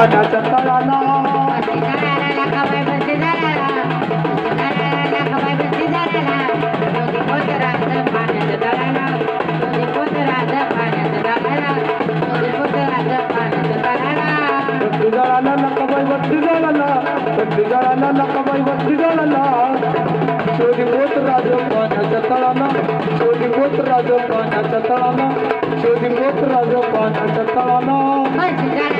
पाण्याच्या तळाला. शोधी गोत राजा पाण्याच्या तळाला.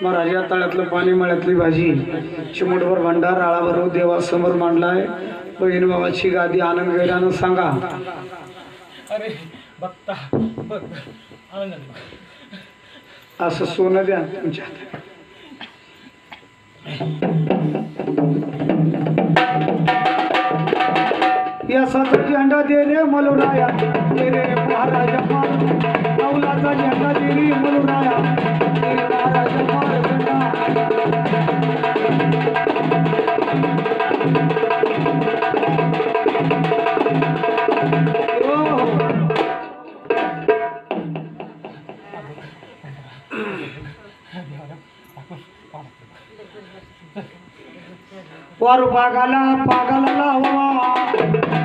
महाराज या तळ्यातलं पाणी मळ्यातली भाजी चिमूटभर भंडार राळाभर देवासमोर मांडलाय. बहीण बाबाची गादी आनंद गैरानं सांगा. अरे बघता बघ. आनंद. असं सोनं द्या तुमच्या हातात. यसाचा झेंडा दे रे मलुराया. दे रे महाराजा झेंडा दे रे मलुराया. वारू पागाला पागाला लावा.